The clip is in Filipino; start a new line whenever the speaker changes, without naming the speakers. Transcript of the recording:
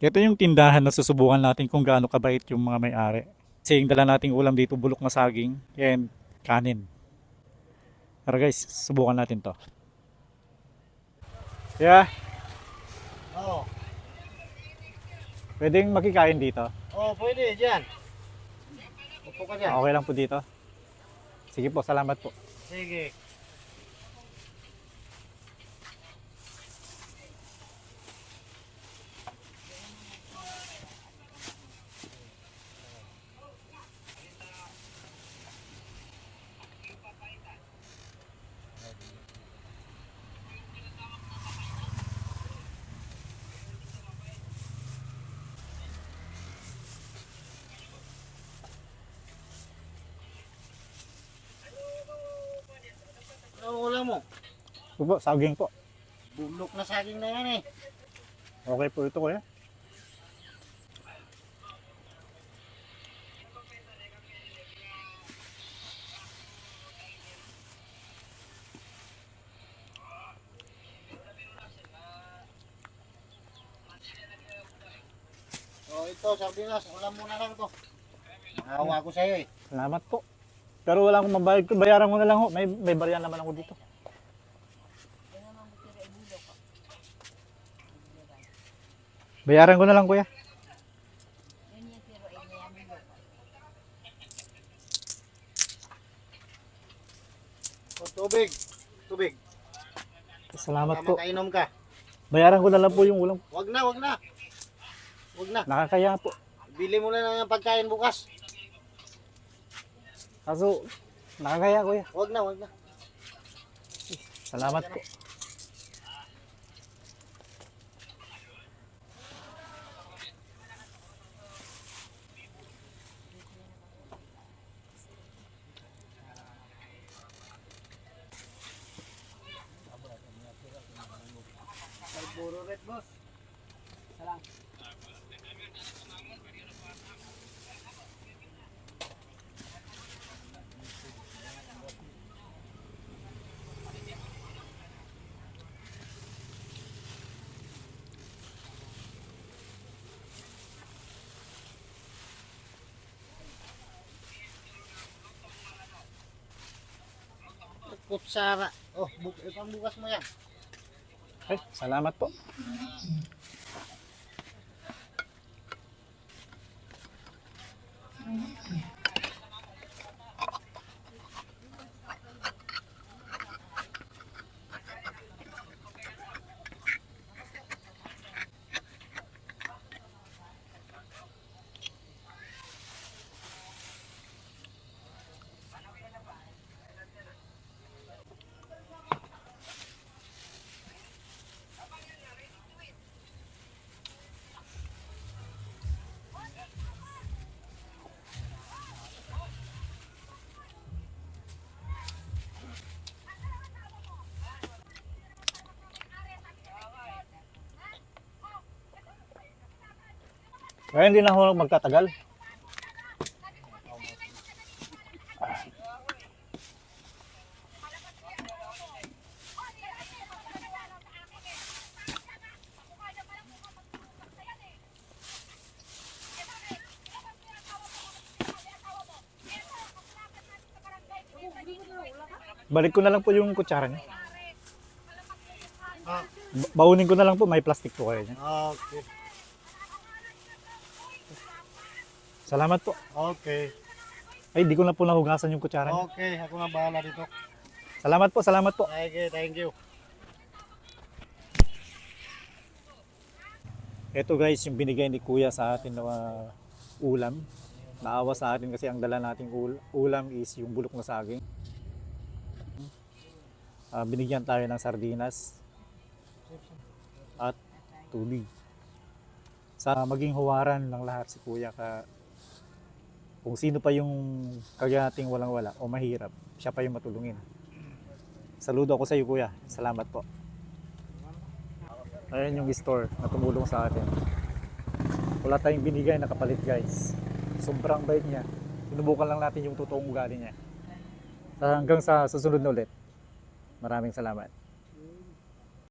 Ito yung tindahan na susubukan natin kung gaano kabait yung mga may-ari. Kasi yung dala nating ulam dito, bulok na saging and kanin. Tara guys, subukan natin to. Yeah,
Oo.
pwedeng makikain dito.
Oh, pwede dyan. Upo ka dyan.
Okay lang po dito. Sige po, salamat po.
Sige. Ano ulam mo?
Ito po, saging po.
Bulok na saging na yan eh.
Okay po ito kuya.
Oh, ito, sardinas. Ulam mo na lang to. Naawa ko sa'yo eh.
Salamat po. Pero wala akong mabayad ko. Bayaran ko na lang ho. May, may barya naman ako dito. Bayaran ko na lang kuya.
Oh, tubig. Tubig.
Salamat
Tama
po.
kainom ka.
Bayaran ko na lang po yung ulam.
Wag na, wag na. Wag na.
Nakakaya po.
Bili mo na lang ng pagkain bukas.
Kaso, nakakaya kuya.
Wag na, wag na.
Salamat po.
Red boss. Salang. Kutsara. Oh, bu ipang bukas mo yan.
Ay, salamat po. Kaya hindi na ako magtatagal. Balik ko na lang po yung kutsara niya.
Ah,
Ba- Baunin ko na lang po, may plastic po kayo niya.
okay.
Salamat po.
Okay.
Ay, di ko na po nahugasan yung kutsara.
Okay, ako na bahala dito.
Salamat po, salamat po.
Okay, thank you.
Ito guys, yung binigay ni Kuya sa atin na uh, ulam. Naawa sa atin kasi ang dala nating ul- ulam is yung bulok na saging. Ah, binigyan tayo ng sardinas at tubig. Sa maging huwaran ng lahat si Kuya ka kung sino pa yung kagating walang wala o mahirap, siya pa yung matulungin. Saludo ako sa iyo Kuya. Salamat po. Ayan yung store na tumulong sa atin. Wala tayong binigay na kapalit guys. Sobrang bait niya. Sinubukan lang natin yung totoong ugali niya. Hanggang sa susunod na ulit. Maraming salamat.